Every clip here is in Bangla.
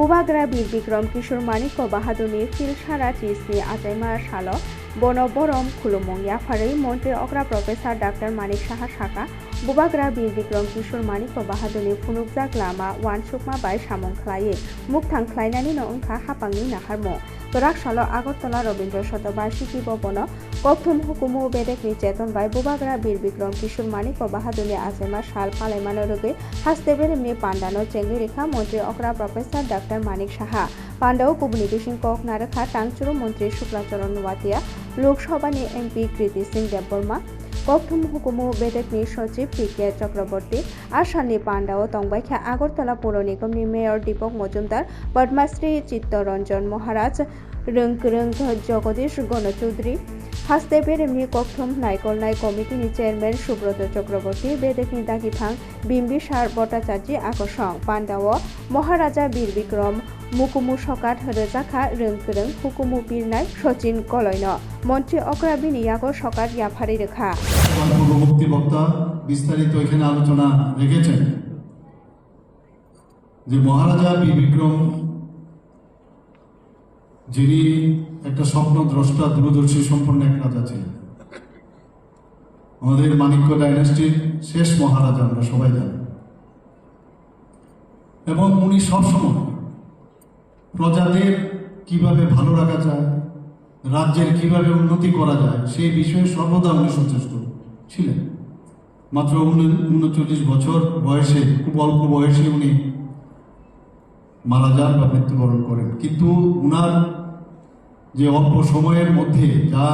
বুবাগরা বীর বিক্রম কিশোর মানিক্য বাহাদুর ফিল সারা চিসি আজাইমা সালক। বনবরম, খুলুমং, ইয়াফারেই মন্ত্রী অগ্রা প্রফেসর ডাক্তার মানিক সাহা শাখা বুবাগ্রা बुबाग्रा बीर बिक्रम किशोर मानिक बाहादुरनि ওয়ান সুকমা বাই সামং सामंख्लायै মুখ थांख्लायनानै न ओंखा हापांनि नाहारम' গরাক সাল আগরতলা রবীন্দ্র শতবার্ষিকী ভবন কথম হুকুম হুকুমু বেদেকনি চেতন বাই বুবাগ্রা বীর বিক্রম কিশোর মানিক ও বাহাদুরি আজেমা শাল পালাইমানরগে হাস্তেবের মে পান্ডানো চেঙ্গি রেখা মন্ত্রী অকরা প্রফেসর ডাক্তার মানিক সাহা পান্ডাও কুবনিকি সিং কক নারেখা টাংচুরু মন্ত্রী শুক্লাচরণ ওয়াতিয়া লোকসভা নিয়ে এমপি কৃতি সিং দেববর্মা ককথুম হুকুমু বেদেকনি সচিব পি কে চক্রবর্তী আশানি পান্ডা ও তংবাইখা আগরতলা পৌর নিগমনি মেয়র দীপক মজুমদার, পদ্মাশ্রী চিত্তরঞ্জন মহারাজ রংকরং জগদীশ গণচৌধুরী হাস্তে বেরেমনি ককথুম নাইকলনাই কমিটিনি চেয়ারম্যান সুব্রত চক্রবর্তী বেদেকনি দাগিফাং বিম্বিসার ভট্টাচার্য, আকর্ষণ পান্ডাও মহারাজা বীর বিক্রম মুকুমু সকাট, রোজাখা রংকরং হুকুমু বিরনাই সচিন কলয়ন মন্ত্রী অকরা বিনিয়াগ সকাট, ইয়াফারি রেখা। বিস্তারিত এখানে আলোচনা রেখেছেন যে মহারাজা বীর বিক্রম যিনি একটা স্বপ্ন, দ্রষ্টা, দূরদর্শী সম্পন্ন এক রাজা ছিলেন। আমাদের মানিক্য ডাইনাস্টির শেষ মহারাজা, আমরা সবাই জানি। এবং উনি সবসময় প্রজাদের কীভাবে ভালো রাখা যায়, রাজ্যের কীভাবে উন্নতি করা যায়, সেই বিষয়ে সর্বদা উনি সচেষ্ট ছিলেন। মাত্র উনচল্লিশ বছর বয়সে, খুব অল্প বয়সে উনি মারা যান বা মৃত্যুবরণ করেন। কিন্তু উনার যে অল্প সময়ের মধ্যে যা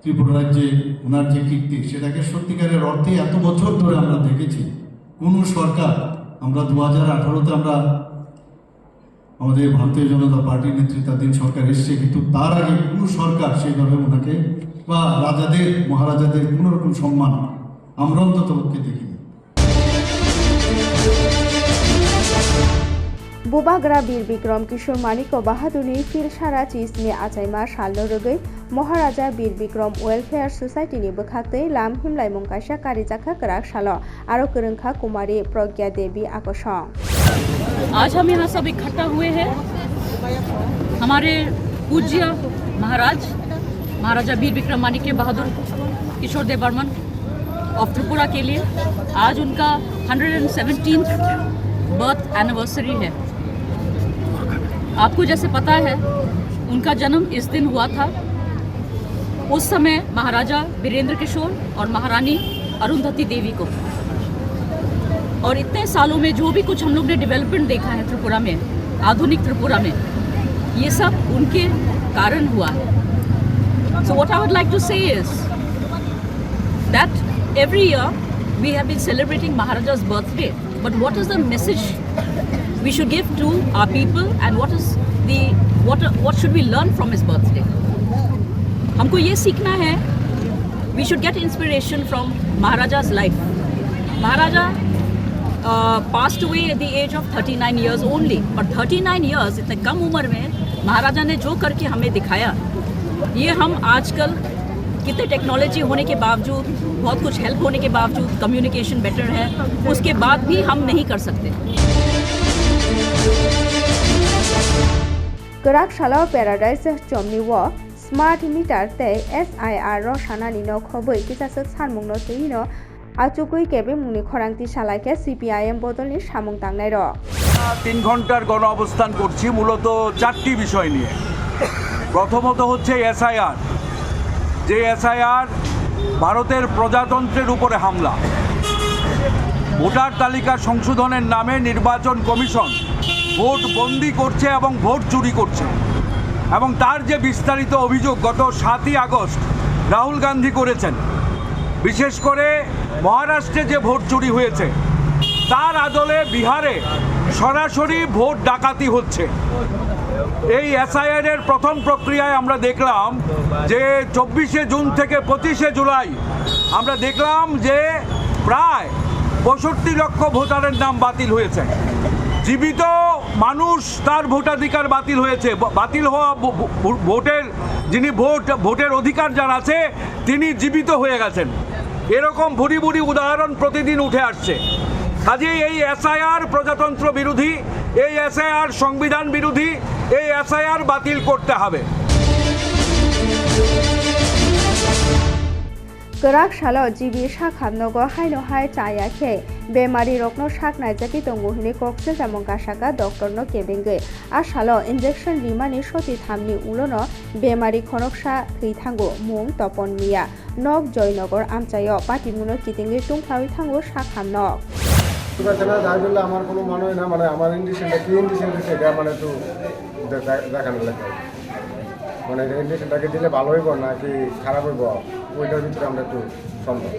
ত্রিপুরা রাজ্যে ওনার যে কীর্তি, সেটাকে সত্যিকারের অর্থে এত বছর ধরে আমরা দেখেছি। কোন সরকার, আমরা দু হাজার আঠারোতে আমরা আমাদের ভারতীয় জনতা পার্টির নেতৃত্বাধীন সরকার এসছে, কিন্তু তার আগে কোনো সরকার সেইভাবে ওনাকে বা রাজাদের, মহারাজাদের কোনো রকম সম্মান আমরা অন্তত দেখিনি। বুবাগরা বীর বিক্রম কিশোর মানিক বাহাদুরি ফির সারা চিজ মে আচাইমা সাল্লো রোগে মহারাজা বীর বিক্রম ওয়েলফেয়ার সোসাইটি নি বখাতে লাম হিমলাই মঙ্কাশা কারিজাখা ক্রাক সাল আরও करंखा कुमारी प्रज्ञा देवी आकर्षण आज हम यहाँ सब इकट्ठा हुए हैं हमारे पूज्य महाराज महाराजा वीर विक्रम माणिक्य बहादुर किशोर देव बर्मन ऑफ त्रिपुरा के लिए आज उनका हंड्रेड एंड बर्थ एनिवर्सरी है आपको जैसे पता है, उनका जन्म इस दिन हुआ था। उस समय महाराजा वीरेंद्र किशोर और महारानी अरुंधति देवी को। और इतने सालों में जो भी कुछ हम लोग ने डेवलपमेंट देखा है त्रिपुरा में, आधुनिक त्रिपुरा में, ये सब उनके कारण हुआ है। So what I would like to say that every year we have been celebrating Maharaja's birthday but what is the message we should give to our people and what is the what what should we learn from his birthday हमको ये सीखना है we should get inspiration from Maharaja's life Maharaja uh, passed away at the age of 39 years only but 39 years इतने कम उम्र में महाराजा ने जो करके हमें दिखाया ये हम आजकल कितने टेक्नोलॉजी होने के बावजूद बहुत कुछ हेल्प होने के बावजूद कम्युनिकेशन बेटर है उसके बाद भी हम नहीं कर सकते ગરાકશાલા પેરાડાઇઝ ચમની વ સ્માર્ટ મીટર તે એસઆઈઆર સાનાની ન ખબર કિસાસક સાનમુંગનો સેહીન আচুকুই কেবে মুনি খরাংতি শালাকে সিপিআইএম বদলে সামুং টাংনাই র তিন ঘণ্টার গণ অবস্থান করছি মূলত চারটি বিষয় নিয়ে। প্রথমত হচ্ছে এসআইআর যে এসআইআর ভারতের প্রজাতন্ত্রের উপরে হামলা। ভোটার তালিকা সংশোধনের নামে নির্বাচন কমিশন ভোট বন্দি করছে এবং ভোট চুরি করছে। এবং তার যে বিস্তারিত অভিযোগ গত সাতই আগস্ট রাহুল গান্ধী করেছেন, বিশেষ করে মহারাষ্ট্রে যে ভোট চুরি হয়েছে, তার আদলে বিহারে সরাসরি ভোট ডাকাতি হচ্ছে। এই এসআইআর এর প্রথম প্রক্রিয়ায় আমরা দেখলাম যে চব্বিশে জুন থেকে পঁচিশে জুলাই আমরা দেখলাম যে প্রায় পঁয়ষট্টি লক্ষ ভোটারের নাম বাতিল হয়েছে। জীবিত মানুষ তার ভোটাধিকার বাতিল হয়েছে। বাতিল হওয়া ভোটের, যিনি ভোট, ভোটের অধিকার যার আছে, তিনি জীবিত হয়ে গেছেন। এরকম ভুরি ভুরি উদাহরণ প্রতিদিন উঠে আসছে। কাজেই এই এসআইআর প্রজাতন্ত্র বিরোধী, এই এসআইআর সংবিধান বিরোধী, এই এসআইআর বাতিল করতে হবে। গরাক সালো জিবি সাখামনগো হাইনো হাই চায়াখে বেমারি রকনো সাক নাইজাকি তঙ্গুহিনি কক্সে জামং কাসাকা ডক্টর no কেবেঙ্গে। আর সালো ইনজেকশন রিমানি সতি থামনি উলনো বেমারি খনকসা থৈথাঙ্গো মুং তপন মিয়া। নক জয়নগর আমচায় পাটিমুনো কিতিঙ্গি টুংফাউই থাঙ্গো আমার কোনো মনে না মানে কি মানে ইন্ডিশনটাকে দিলে ভালো হইব নাকি খারাপ হইব? ওইটার ভিতরে আমরা একটু সন্দেহ।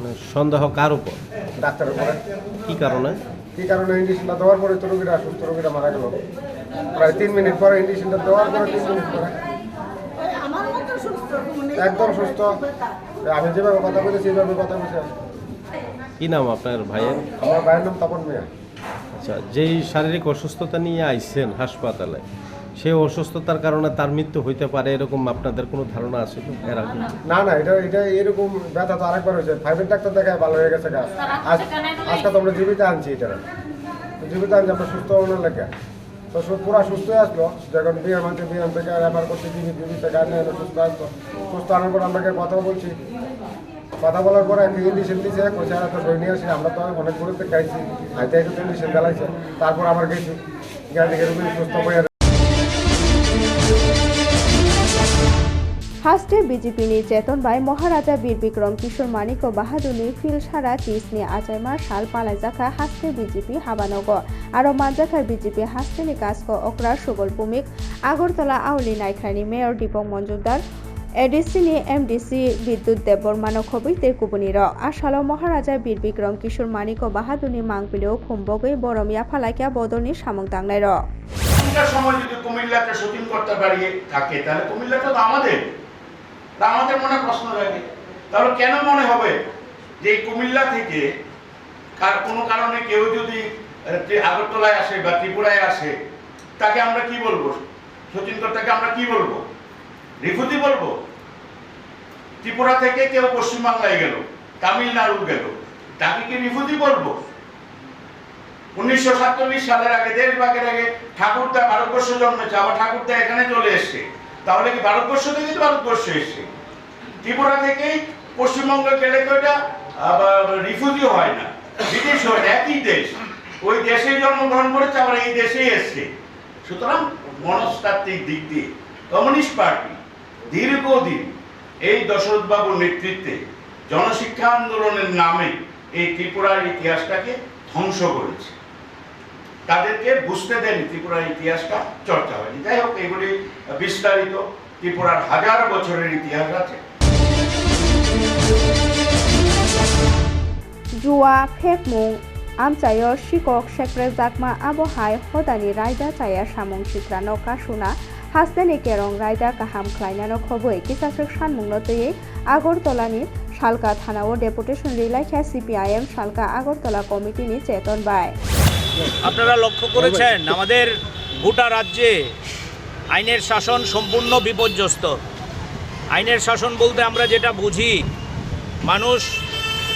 মানে সন্দেহ কার উপর? ডাক্তারের উপরে। কি কারণে? কি কারণে ইন্ডিশনটা দেওয়ার পরে তো রোগীরা সুস্থ রোগীরা মারা গেল। প্রায় তিন মিনিট পরে ইন্ডিশনটা দেওয়ার পরে তিন মিনিট পরে। একদম সুস্থ। আমি যেভাবে কথা বলেছি সেইভাবে কথা বলছি। কি নাম আপনার ভাইয়ের? আমার ভাইয়ের নাম তপন মিয়া। আচ্ছা যেই শারীরিক অসুস্থতা নিয়ে আইছেন হাসপাতালে সেই অসুস্থতার কারণে তার মৃত্যু হইতে পারে এরকম আপনাদের কোনো ধারণা আছে এর আগে? না না এটা এটা এরকম ব্যথা তো আরেকবার হয়েছে। ফাইভের ডাক্তার দেখায় ভালো হয়ে গেছে গা। আজ আজকে তো আমরা জীবিত আনছি এটা। জীবিত আনছি আমরা সুস্থ হওয়ার লেগে। তো সু- পুরা সুস্থ আসলো। যখন বিয়ে মানছে বিয়ে থেকে রেফার করছি জীবিত জীবিত থেকে এলো সুস্থ আসলো। সুস্থ আনার পর আমরা কথা বলছি? কথা বলার পরে একটা ইন্ডিশন দিছে কইছে আর তো নিয়ে আসি আমরা তো অনেক দূরে থেকে খাইছি হাইতে হাইতে ইন্ডিশন চালাইছে তারপর আবার গেছি। দেখে রুগী সুস্থ হয়ে হাস্টে বিজেপিনি চেতন বাই মহারাজা বীর বিক্রম কিশোর মানিক ও বাহাদুনি ফিল সারা চিসনি আচাইমা সাল পালাইজাখা হাস্টে বিজেপি হাবানগ আরও মানজাখার বিজেপি হাস্টেনি কাজক অকরা সুবল ভূমিক। আগরতলা আউলি নাইখানি মেয়র দীপক মজুমদার এডিসিনি এমডিসি বিদ্যুৎ দেববর্মানো খবই তে কুবনির আসালো মহারাজা বীর বিক্রম কিশোর মানিক ও বাহাদুনি মাংপিলেও খুম্বগৈ বরমিয়া ফালাইকিয়া বদনি সামং এখনকার সময় যদি কুমিল্লাটা শুটিং করতে পারিয়ে থাকে, তাহলে কুমিল্লাটা তো আমাদের। তা আমাদের মনে প্রশ্ন লাগে তাহলে কেন মনে হবে যে কুমিল্লা থেকে কার কোনো কারণে কেউ যদি আগরতলায় আসে বা ত্রিপুরায় আসে, তাকে আমরা কি বলব? সচিন কর্তাকে আমরা কি বলব? রিফুজি বলব? ত্রিপুরা থেকে কেউ পশ্চিমবাংলায় গেল, তামিলনাড়ু গেল, তাকে কি রিফুজি বলব? উনিশশো সাতচল্লিশ সালের আগে দেশভাগের আগে ঠাকুরদা ভারতবর্ষ জন্মেছে, আবার ঠাকুরদা এখানে চলে এসছে। তাহলে কি ভারতবর্ষ থেকে ভারতবর্ষ এসছে? ত্রিপুরা থেকেই পশ্চিমবঙ্গ গেলে তো এটা রিফিউজি হয় না। বিদেশ হয় না, একই দেশ। ওই দেশে জন্মগ্রহণ করেছে, আবার এই দেশেই এসছে। সুতরাং মনস্তাত্ত্বিক দিক দিয়ে কমিউনিস্ট পার্টি দীর্ঘদিন এই দশরথবাবুর নেতৃত্বে জনশিক্ষা আন্দোলনের নামে এই ত্রিপুরার ইতিহাসটাকে ধ্বংস করেছে। তাদেরকে বুঝতে দেয়নি ত্রিপুরার ইতিহাসটা, চর্চা হয়নি। যাই হোক, এগুলি বিস্তারিত ত্রিপুরার হাজার বছরের ইতিহাস আছে। জুয়া ফেকমুং আমচায়র শিকক শেখরে জাকমা আবহাই হদানি রায়দা চায়া সামং নকা কাশুনা হাসতেনি কেরং রায়দা কাহাম খ্লাইনানো খবই কিসাশ্রক সানমুংনতয়ে আগরতলানি শালকা ও ডেপুটেশন রিলাইখ্যা সিপিআইএম শালকা আগরতলা কমিটি নি চেতন বায় আপনারা লক্ষ্য করেছেন, আমাদের গোটা রাজ্যে আইনের শাসন সম্পূর্ণ বিপর্যস্ত। আইনের শাসন বলতে আমরা যেটা বুঝি, মানুষ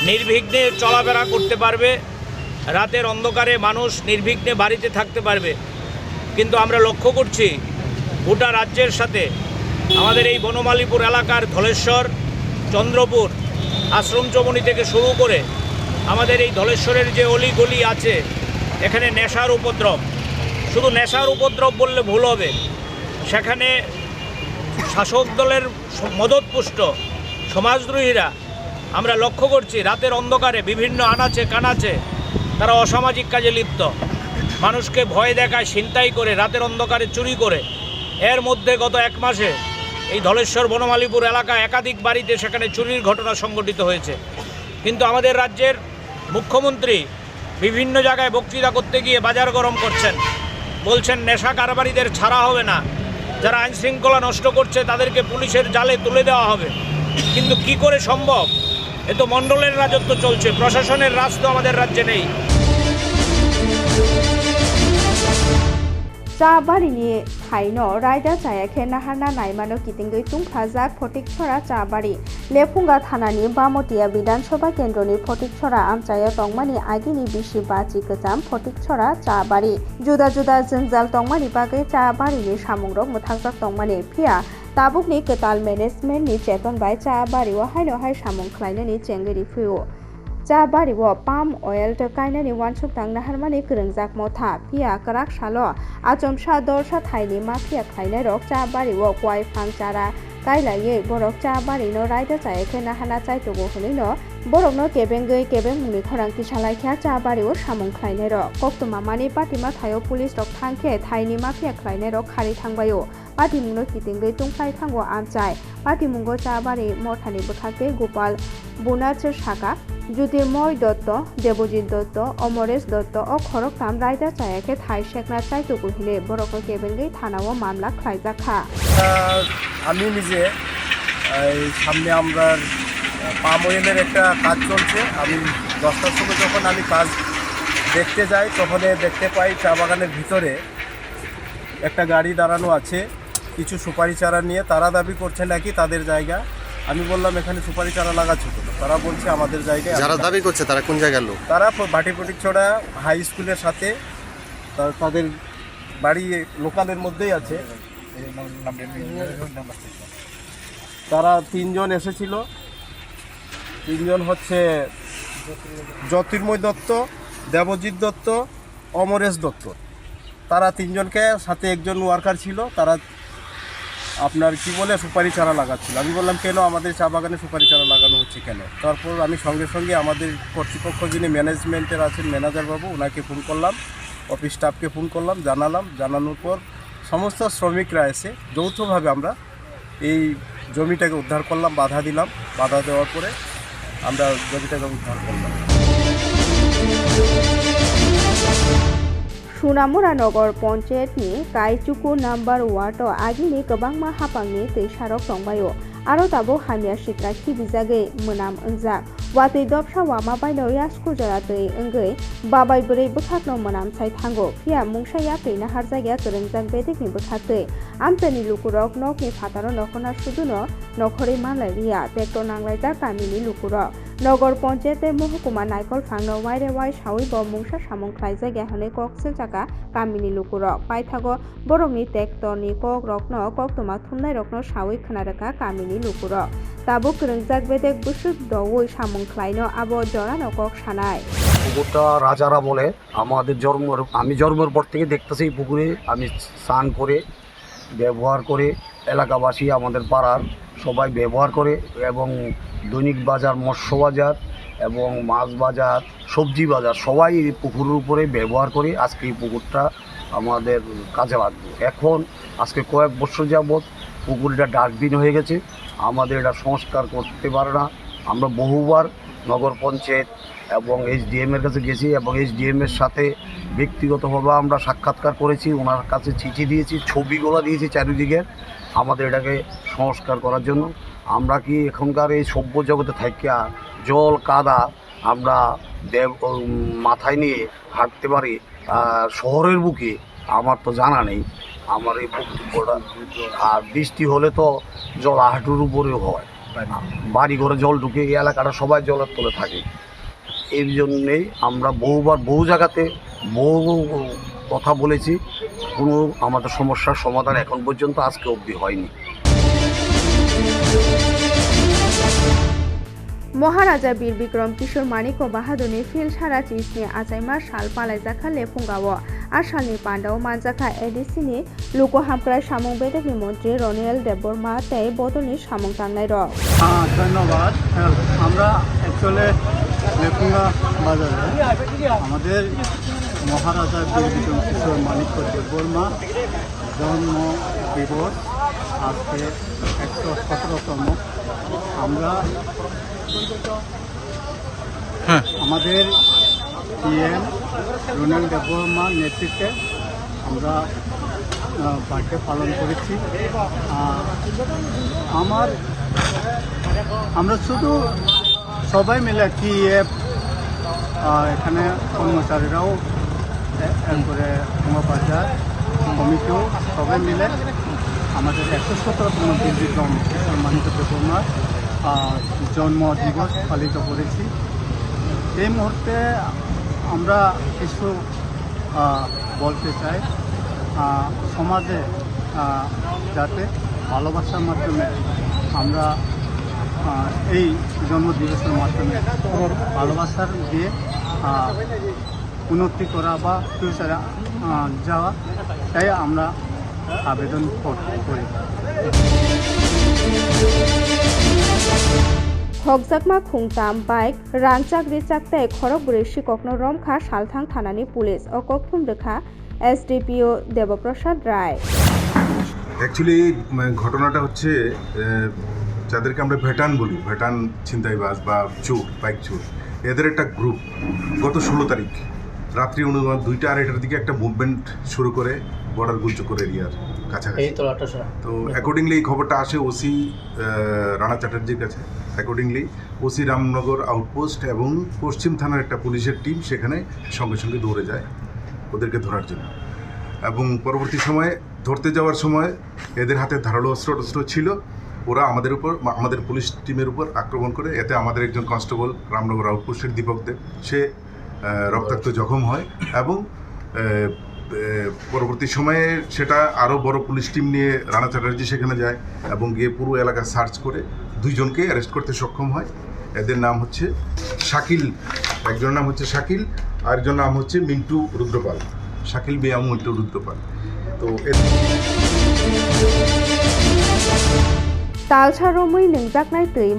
নির্বিঘ্নে চলাফেরা করতে পারবে, রাতের অন্ধকারে মানুষ নির্বিঘ্নে বাড়িতে থাকতে পারবে। কিন্তু আমরা লক্ষ্য করছি, গোটা রাজ্যের সাথে আমাদের এই বনমালীপুর এলাকার ধলেশ্বর, চন্দ্রপুর আশ্রম চমনি থেকে শুরু করে আমাদের এই ধলেশ্বরের যে অলি গলি আছে এখানে নেশার উপদ্রব। শুধু নেশার উপদ্রব বললে ভুল হবে। সেখানে শাসক দলের মদতপুষ্ট সমাজদ্রোহীরা, আমরা লক্ষ্য করছি রাতের অন্ধকারে বিভিন্ন আনাচে কানাচে তারা অসামাজিক কাজে লিপ্ত। মানুষকে ভয় দেখায়, ছিনতাই করে, রাতের অন্ধকারে চুরি করে। এর মধ্যে গত এক মাসে এই ধলেশ্বর বনমালীপুর এলাকা একাধিক বাড়িতে সেখানে চুরির ঘটনা সংঘটিত হয়েছে। কিন্তু আমাদের রাজ্যের মুখ্যমন্ত্রী বিভিন্ন জায়গায় বক্তৃতা করতে গিয়ে বাজার গরম করছেন। বলছেন, নেশা কারবারিদের ছাড়া হবে না। যারা আইন শৃঙ্খলা নষ্ট করছে, তাদেরকে পুলিশের জালে তুলে দেওয়া হবে। কিন্তু কি করে সম্ভব? এ তো মণ্ডলের রাজত্ব চলছে, প্রশাসনের রাজ তো আমাদের রাজ্যে নেই। চাবাড়ি নিয়ে খাইনো। রায়দা চায়া খে নাহানা নাইমানো কিতিঙ্গই তুংখাজাক ফটিকছড়া চাবাড়ি। লেফুঙ্গা থানানি বামতিয়া বিধানসভা কেন্দ্রনি ফটিকছড়া আমচায়া টংমানি আগিনি বিশি বাচি গজাম ফটিকছড়া চাবাড়ি। জুদা জুদা জঞ্জাল টংমানি বাগে চাবাড়িনি সামুংরক মুথাকজাক টংমানি ফিয়া। তাবুকনি কেতাল ম্যানেজমেন্টনি চেতন বাই চাবাড়ি ও হাইন হাই সামুং খাইনি চেঙ্গিরি ফিও jabari palm oil to kainani wansuk tang naharmani kringjak motha pia karak shalo achomsha dorsha thaini mafia khainai rok jabari wo kwai phang chara কাইলা ইয়ে বরক চা বাড়ি ন রাইদা চায় খেনা হানা চাই তবু হলি ন বরক ন কেবেং গৈ কেবেং মুনি খরাংতি সালাই খেয়া চা বাড়ি ও সামং খ্লাইনে র কক্ত মামানি পাতিমা থায়ও পুলিশ রক থাংখে থাইনি মাফিয়া খ্লাইনে রক খারি থাংবায়ও পাতিমুং কিতিং গৈ তুংফাই থাঙ্গো আম চায় পাতিমুঙ্গ চা বাড়ি মঠানি বঠাকে গোপাল বোনাচের শাখা জ্যোতির্ময় দত্ত দেবজিৎ দত্ত অমরেশ দত্ত ও খরকতাম রায়দা চায়াকে থাই শেখনা চাইটুকু হিলে বরক কেবেঙ্গৈ থানাও মামলা খাইজাখা আমি নিজে সামনে আমরা পাম অয়েলের একটা কাজ চলছে। আমি দশটার সময় যখন আমি কাজ দেখতে যাই, তখন দেখতে পাই চা বাগানের ভিতরে একটা গাড়ি দাঁড়ানো আছে। কিছু সুপারি চারা নিয়ে তারা দাবি করছে নাকি তাদের জায়গা। আমি বললাম এখানে সুপারি চারা লাগাচ্ছ তো তারা বলছে আমাদের জায়গায় যারা দাবি করছে তারা কোন জায়গার লোক? তারা ভাটিপটিক ছড়া হাই স্কুলের সাথে তাদের বাড়ি লোকালের মধ্যেই আছে। তারা তিনজন এসেছিল। তিনজন হচ্ছে জ্যোতির্ময় দত্ত দেবজিৎ দত্ত অমরেশ দত্ত। তারা তিনজনকে সাথে একজন ওয়ার্কার ছিল। তারা আপনার কি বলে সুপারি চারা লাগাচ্ছিল? আমি বললাম, কেন আমাদের চা বাগানে সুপারি চারা লাগানো হচ্ছে কেন? তারপর আমি সঙ্গে সঙ্গে আমাদের কর্তৃপক্ষ যিনি ম্যানেজমেন্টের আছেন, ম্যানেজার বাবু ওনাকে ফোন করলাম, অফিস স্টাফকে ফোন করলাম, জানালাম। জানানোর পর সমস্ত শ্রমিকরা এসে যৌথভাবে আমরা এই জমিটাকে উদ্ধার করলাম, বাধা দিলাম। বাধা দেওয়ার পরে আমরা জমিটাকে উদ্ধার করলাম। सुनामुरा नगर पञ्चायतनि काइचुकु नाम्बार वार्डआव आगिनि गोबांमा हापांनि दै सारक दंबायो आरो दाबो हामिया सिद्रा खिबिजागै मोनाम ओंजाक वातै दबसा वामा बायनो यास्कु जरा दै ओंगै बाबाय बोरै बोखारनो मोनाम साइ थांगो फिया मुंसाया फैना हार जायगाया गोरोंजाक बेदेखनि बोखारतै आमतेनि लुकुरक नकनि फातारो नखना सुदुनो नखरै मालाय रिया ट्रेक्टर नांलायजा गामिनि लुकुरक নগর পঞ্চায়েতে মহকুমা নাইকল ফাংনো ওয়াইরে ওয়াই সাউই ব মুংসা সামং খ্লাইজা গেহনে ককসেল জাকা কামিনি লুকুরক পাইথাগো বরংনি টেক্টরনি কক রকনো কক্তমা থুমনাই রকনো সাউই খনারকা কামিনি লুকুরক তাবো ক্রংজাক বেদেক বুসুক দওই সামং খ্লাইনো আবো জরানো কক সানাই। পুকুরটা রাজারা বলে, আমাদের জন্মের আমি জন্মের পর থেকে দেখতেছি পুকুরে, আমি স্নান করে ব্যবহার করে এলাকাবাসী আমাদের পাড়ার সবাই ব্যবহার করে এবং দৈনিক বাজার, মৎস্য বাজার এবং মাছ বাজার, সবজি বাজার সবাই এই পুকুরের উপরে ব্যবহার করে আজকে এই পুকুরটা আমাদের কাজে লাগবে। এখন আজকে কয়েক বছর যাবৎ পুকুরটা ডাস্টবিন হয়ে গেছে। আমাদের এটা সংস্কার করতে পারে না। আমরা বহুবার নগর পঞ্চায়েত এবং এইচডিএম এর কাছে গেছি এবং এইচডিএম এর সাথে ব্যক্তিগতভাবে আমরা সাক্ষাৎকার করেছি। ওনার কাছে চিঠি দিয়েছি, ছবিগুলো দিয়েছি চারিদিকে আমাদের এটাকে সংস্কার করার জন্য। আমরা কি এখনকার এই সভ্য জগতে থাকিয়া জল, কাদা আমরা দেব মাথায় নিয়ে হাঁটতে পারি শহরের বুকে আমার তো জানা নেই। আমার এই বক্তব্যটা, আর বৃষ্টি হলে তো জল হাঁটুর উপরেও হয়। বাড়ি ঘরে জল ঢুকে এই এলাকাটা সবাই জলের তলে থাকে। এর জন্যেই আমরা বহুবার বহু জায়গাতে বহু কথা বলেছি। কোনো আমাদের সমস্যার সমাধান এখন পর্যন্ত আজকে অবধি হয়নি। মহারাজা বীর বিক্রম কিশোর মানিক ও বাহাদুনি ফিল সারা চিজ নিয়ে আচাইমা শাল পালাই জাখা লেফুঙ্গাও আর শালনি পান্ডাও মানজাখা এডিসি নিয়ে লুকো হামপ্রায় সামং বেদেবী মন্ত্রী রনিয়াল দেববর্মা তাই বদলি সামং টান্নাই র হ্যাঁ, ধন্যবাদ। হ্যাঁ, আমরা অ্যাকচুয়ালি লেপুঙ্গা বাজারে আমাদের মহারাজা বীর বিক্রম কিশোর মানিক্য দেববর্মা জন্ম দিবস আজকে একশো সতেরোতম। আমরা আমাদের পিএম রুনেল দেববর্মার নেতৃত্বে আমরা বার্থডে পালন করেছি। আমার আমরা শুধু সবাই মিলে কি এখানে কর্মচারীরাও এরপরে বাজার কমিটিও সবাই মিলে আমাদের একশো সতেরোতম বিক্রম সম্মানিত দেবনার জন্ম দিবস পালিত করেছি। এই মুহূর্তে আমরা কিছু বলতে চাই। সমাজে যাতে ভালোবাসার মাধ্যমে আমরা এই জন্মদিবসের মাধ্যমে ভালোবাসার দিয়ে উন্নতি করা বা ফিউচারে যাওয়া তাই আমরা আবেদন করি হকজাকমা খুংতাম বাইক রানচাক রিচাক তাই খরক বুড়ি শিককনো রমখা সালথাং থানানি পুলিশ ও ককথুম রেখা এসডিপিও দেবপ্রসাদ রায়। অ্যাকচুয়ালি ঘটনাটা হচ্ছে যাদেরকে আমরা ভেটান বলি ভেটান ছিনতাইবাজ বা চোর বাইক চোর এদের একটা গ্রুপ গত ষোলো তারিখ রাত্রি অনুমান দুইটা আড়াইটার দিকে একটা মুভমেন্ট শুরু করে বর্ডার গুলচক্কর এরিয়ার কাছাকাছি। তো অ্যাকর্ডিংলি এই খবরটা আসে ওসি রানা চ্যাটার্জির কাছে। অ্যাকর্ডিংলি ওসি রামনগর আউটপোস্ট এবং পশ্চিম থানার একটা পুলিশের টিম সেখানে সঙ্গে সঙ্গে দৌড়ে যায় ওদেরকে ধরার জন্য। এবং পরবর্তী সময়ে ধরতে যাওয়ার সময় এদের হাতে ধারালো অস্ত্র টস্ত্র ছিল। ওরা আমাদের উপর আমাদের পুলিশ টিমের উপর আক্রমণ করে, এতে আমাদের একজন কনস্টেবল রামনগর আউটপোস্টের দীপক দেব সে রক্তাক্ত জখম হয় এবং পরবর্তী সময়ে সেটা আরও বড় পুলিশ টিম নিয়ে রানা চ্যাটার্জি সেখানে যায় এবং গিয়ে পুরো এলাকা সার্চ করে দুইজনকে অ্যারেস্ট করতে সক্ষম হয়। এদের নাম হচ্ছে শাকিল, একজনের নাম হচ্ছে শাকিল, আরেকজনের নাম হচ্ছে মিন্টু রুদ্রপাল, শাকিল বেয়াম মিন্টু রুদ্রপাল। তো এদের তাল তালসারমই নোংজাকনাই তৈ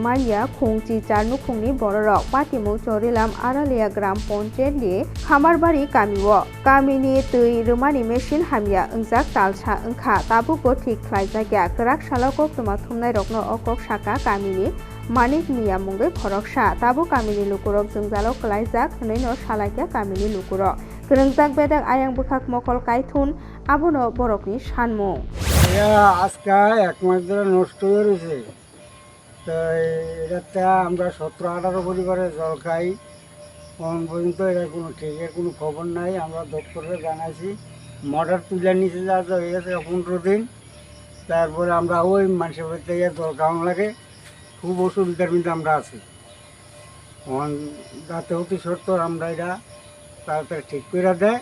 খুঁজি চার চারনু খংনি বড়রক পাতিমু চরিলাম আড়ালিয়া গ্রাম পঞ্চায়েত দিয়ে খামারবাড়ি কামিও কামিনি তৈ রুমানি মেশিন হামিয়া ওংজাক তালসা ওংখা তাবুকো ঠিক খাই জায়গা গ্রাক সালক তোমা থুমনাই রকনো অকক শাখা কামিনি মানিক মিয়া মুঙ্গে খরকসা তাবু কামিনি লুকুরক জুংজালক ক্লাইজাক হনৈন সালাকিয়া কামিনি লুকুরক গ্রংজাক বেদাক আয়াং বুখাক মকল কাইথুন আবনো বরকনি সানমু sanmung আজকে এক মাস ধরে নষ্ট হয়ে রয়েছে। তো এটাতে আমরা সতেরো আঠারো পরিবারে জল খাই। কোন পর্যন্ত এটা কোনো ঠিকের কোনো খবর নাই। আমরা দপ্তরে জানাইছি মটার তুলে নিচে যা হয়ে গেছে পনেরো দিন। তারপরে আমরা ওই মানুষের বাড়ি গিয়ে জল খাওয়ান লাগে। খুব অসুবিধার মধ্যে আমরা আছি। এখন যাতে অতি সত্তর আমরা এটা তাড়াতাড়ি ঠিক করে দেয়,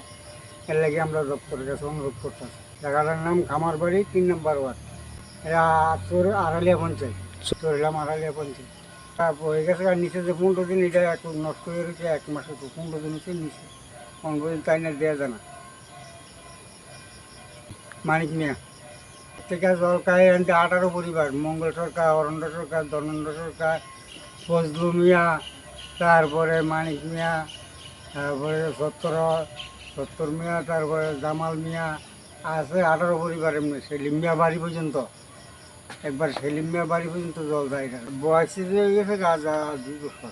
এর লাগে আমরা দপ্তরের কাছে অনুরোধ করতেছি। জায়গাটার নাম খামার বাড়ি তিন নম্বর ওয়ার্ড। এটা তোর আড়ালিয়া পঞ্চায়েত। চরিলাম আড়ালিয়া পঞ্চায়েত। তারপর হয়ে গেছে নিচে যে পনেরো দিন, এটা একটু নষ্ট হয়ে রয়েছে, এক মাসে তো পনেরো দিন হচ্ছে নিচে। কোন পর্যন্ত তাই না দেওয়া যায় না। মানিক মিয়া থেকে সরকার এখানতে আঠারো পরিবার, মঙ্গল সরকার, অরণ্য সরকার, ধর্মেন্দ্র সরকার, ফজলু মিয়া, তারপরে মানিক মিয়া, তারপরে সত্তর সত্তর মিয়া, তারপরে জামাল মিয়া আছে আঠারো পরিবার এমনি সেলিম মিয়া বাড়ি পর্যন্ত একবার সেলিম মিয়া বাড়ি পর্যন্ত জল দেয় না বয়স হয়ে গেছে গাছ দুই বছর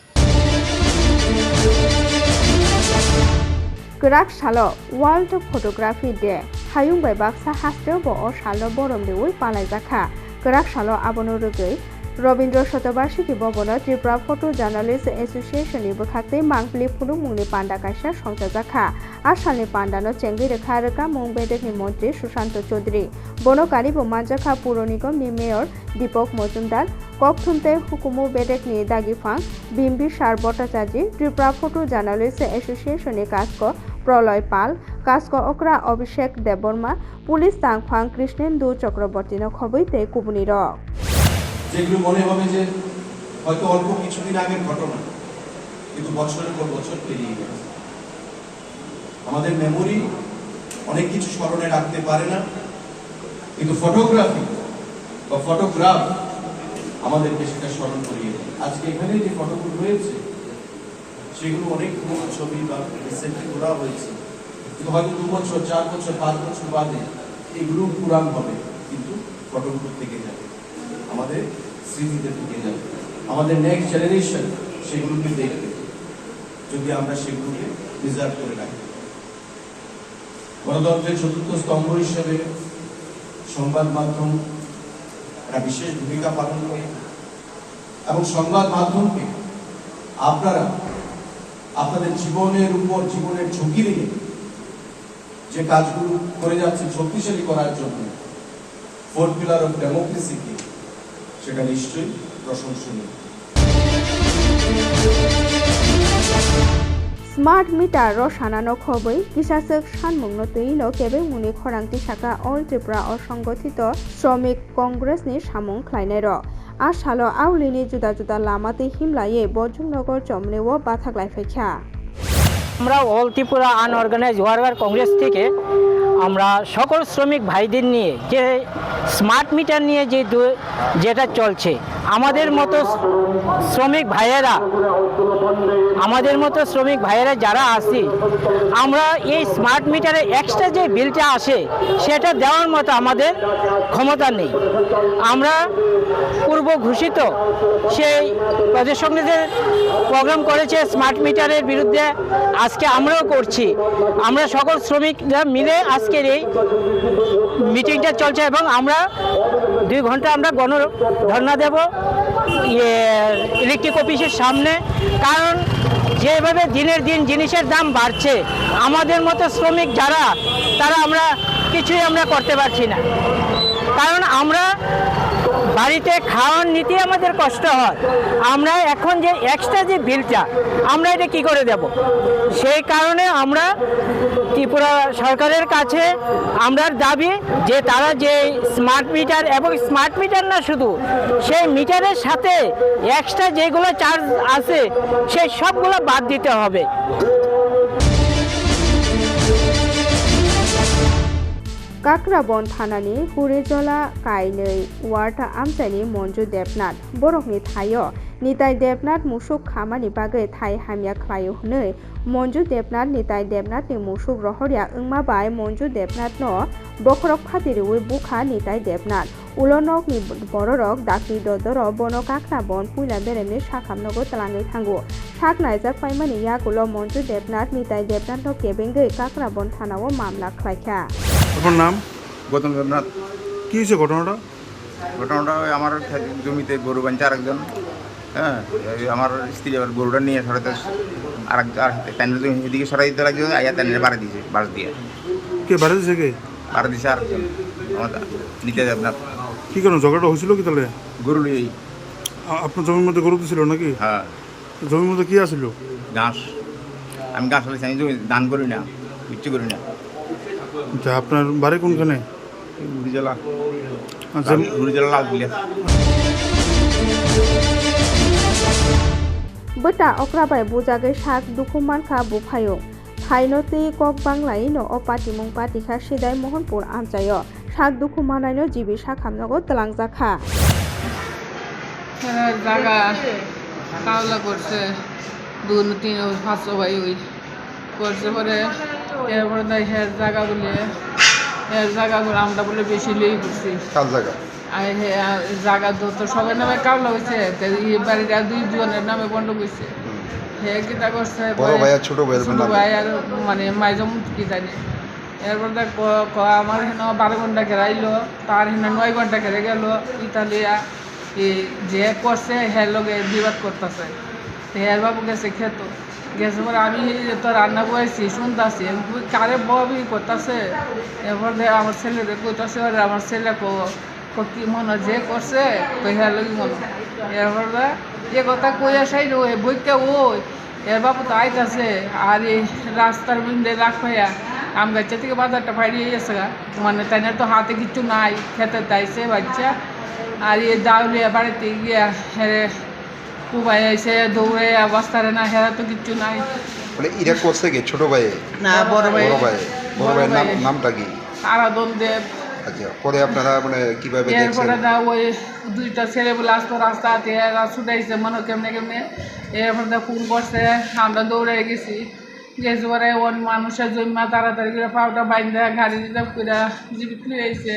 World Photography Day Hayung bai baksa haste bo o shalo borom de ui palai jakha Gerak Shalo abono rugui Rabindra Shatabarshiki Bhavan Tripura photo journalist association ইব খাকতে মাংপলি ফুলু মুংনি পান্ডা কাইসা সংসার খা আসানি পান্ডানো চেঙ্গি রেখা রেখা, মুম্বাই দেখনি মন্ত্রী সুশান্ত চৌধুরী বনকারী ও মাঞ্জাখা পুর নিগম নি মেয়র দীপক মজুমদার, ককথুনতে হুকুমু বেডেক নিয়ে দাগি ফাং বিম্বি সার ভট্টাচার্যী, ত্রিপুরা ফটো জার্নালিস্ট এসোসিয়েশনে কাজ কর প্রলয় পাল, কাস্ক অকরা অভিষেক দেববর্মা, পুলিশ তাং ফাং কৃষ্ণেন্দু চক্রবর্তী খবৈতে কুবনির যেগুলো মনে হবে যে হয়তো অল্প কিছুদিন আগের ঘটনা, কিন্তু বছরের পর বছর পেরিয়ে গেছে। আমাদের মেমোরি অনেক কিছু স্মরণে রাখতে পারে না, কিন্তু ফটোগ্রাফি বা ফটোগ্রাফ আমাদেরকে সেটা স্মরণ করিয়ে দেয়। আজকে এখানে যে ফটোগুলো রয়েছে, সেগুলো অনেক পুরোনো ছবি বা রিসেন্টলি তোলা হয়েছে, কিন্তু হয়তো দু বছর, চার বছর, পাঁচ বছর বাদে এগুলো পুরান হবে, কিন্তু ফটোগুলো থেকে আমাদের স্মৃতিতে থেকে যাবে। আমাদের নেক্সট জেনারেশন সেগুলোকে দেখবে, যদি আমরা সেগুলোকে রিজার্ভ করে রাখি। গণতন্ত্রের চতুর্থ স্তম্ভ হিসেবে সংবাদ মাধ্যম একটা বিশেষ ভূমিকা পালন করে। এবং সংবাদ মাধ্যমকে আপনারা আপনাদের জীবনের উপর জীবনের ঝুঁকি নিয়ে যে কাজগুলো করে যাচ্ছে শক্তিশালী করার জন্য ফোর পিলার অফ ডেমোক্রেসিকে সেটা নিশ্চয়ই প্রশংসনীয়। স্মার্ট মিটার র সানানো খবৈ কিসাসক সানমুংনো তৈল কেবে মুনি খরাংতি শাখা অল ত্রিপুরা অসংগঠিত শ্রমিক কংগ্রেসনি সামুং খ্লাইনাই র আসালো আউলিনি জুদা জুদা লামাতে হিমলায়ে বজুংনগর চমনেও বাথাকলাই ফেখ্যা। আমরা all Tripura unorganised worker Congress থেকে আমরা সকল শ্রমিক ভাইদের নিয়ে, যে স্মার্ট মিটার নিয়ে যে যেটা চলছে, আমাদের মতো শ্রমিক ভাইয়েরা, আমাদের মতো শ্রমিক ভাইয়েরা যারা আছি, আমরা এই স্মার্ট মিটারে এক্সট্রা যে বিলটা আসে, সেটা দেওয়ার মতো আমাদের ক্ষমতা নেই। আমরা পূর্ব ঘোষিত সেই প্রদেশ সংসদের প্রোগ্রাম করেছে স্মার্ট মিটারের বিরুদ্ধে, আজকে আমরাও করছি। আমরা সকল শ্রমিকরা মিলে আজকের এই মিটিংটা চলছে এবং আমরা দুই ঘণ্টা আমরা গণ ধর্ণা দেব ইয়ে ইলেকট্রিক অফিসের সামনে। কারণ যেভাবে দিনের দিন জিনিসের দাম বাড়ছে, আমাদের মতো শ্রমিক যারা, তারা আমরা কিছুই আমরা করতে পারছি না। কারণ আমরা বাড়িতে খাওয়ার নিতে আমাদের কষ্ট হয়। আমরা এখন যে এক্সট্রা যে বিলটা আমরা এটা কি করে দেব? সেই কারণে আমরা ত্রিপুরা সরকারের কাছে আমরা দাবি যে তারা যে স্মার্ট মিটার এবং স্মার্ট মিটার না শুধু, সেই মিটারের সাথে এক্সট্রা যেগুলো চার্জ আছে, সেই সবগুলো বাদ দিতে হবে। কাक्राबन थानानि हुरेजला काइनै वार्ता आमजानि मन्जु देबनाथ बरकनि थायो निताय देबनाथ मुसुक खामानि बागै थाय हामिया ख्लायो हनै মঞ্জু দেবনাথ নিতাই দেবনাথ নি মুসুক রহরিয়া ওংমা বাই মঞ্জু দেবনাথ ন বখরক ফাতিরিউই বুখা নিতাই দেবনাথ উলনক নি বড়রক ডাকি দদর বন কাকনা বন পুইলা বেরেমে সাকামনগর তালাঙ্গি থাঙ্গু সাক নাইজার পাইমানি ইয়াগুল মঞ্জু দেবনাথ নিতাই দেবনাথ ন কেবেঙ্গে কাকনা বন থানাও মামলা খাইখা। নাম? গৌতম দেবনাথ। কি হয়েছে ঘটনাটা? ঘটনাটা আমার জমিতে গরু বাঞ্চার একজন হ্যাঁ আমার স্ত্রী আবার গরুটা নিয়ে সারাতে আরেক আর তাইনের এদিকে সরাই দিতে লাগছে আইয়া তাইনের বাড়ি দিয়েছে বাস দিয়ে। কে বাড়ি দিয়েছে কে? বাড়ি দিয়েছে আমার নিতে দেবনাথ কি কেন ঝগড়াটা হয়েছিল কি তাহলে? গরু নিয়েই আ- আপনার জমির মধ্যে গরু ছিল নাকি? হ্যাঁ। জমির মধ্যে কি আছিল? ঘাস। আমি ঘাস আমি জমি ধান করি না কিচ্ছু করি না। আচ্ছা আপনার বাড়ি কোনখানে? জেলা আচ্ছা। জেলা লাল বিলিয়া bota okrabai bujagai sak dukumanka bufayo thainoti kok banglaino o patimung patikha sidai mohanpur amchayo sak dukumanaino jibi sakhamnago talangjakha এরা জায়গা কাওলা করছে দু তিন পাঁচশো ভাই ওই করছে পরে এরপরে হের জায়গা বলে হের জায়গা বলে আমরা বলে বেশি লেই করছি জায়গা জায়গা তো তো সবার নামে কাওলা হয়েছে এই বাড়িটা দুই জনের নামে বন্ধ করছে হে কিতা করছে বড় ভাই আর ছোট ভাই আর মানে মাইজম কি জানি। এরপর দেখ আমার হেন বারো ঘণ্টা ঘেরাইলো তার হেন নয় ঘণ্টা ঘেরে গেল ইতালিয়া যে করছে হের লগে বিবাদ করতেছে। হের বাবু গেছে খেত। গেছে পরে আমি তো রান্না করেছি শুনতেছি কারে ববি করতেছে? এরপর দেখ আমার ছেলেদের কইতাছে আমার ছেলে কো কো মনে যে করছে তো হের লগে মনে এরপর এ কথা কই আসাই রে বইকে ওই এর বাবু তো আইতাছে আর এই রাস্তার বিন্দে রাখাইয়া আম গাছে থেকে বাজারটা ফাইড়িয়ে গেছে গা। মানে তাই তো হাতে কিচ্ছু নাই খেতে তাইছে বাচ্চা। আর এ দাউলিয়া বাড়িতে গিয়া হেরে কুবাই আইসে দৌড়ে অবস্থারে না হেরা তো কিচ্ছু নাই। মানে ইরা করছে কি? ছোট ভাই? না বড় ভাই। বড় ভাই বড় নাম নামটা কি? আরাধন দেব। আচ্ছা পরে আপনারা মানে কীভাবে এরপরে দা ওই দুইটা ছেলে বলে আসতো রাস্তাতে এরা ছুটাইছে মনে কেমনে কেমনে। এরপরে দা ফোন করছে আমরা দৌড়ে গেছি। গেছি পরে ওর মানুষের জন্য তাড়াতাড়ি করে পাউটা বাইন্দা গাড়ি দিতে করে জীবিত আইছে।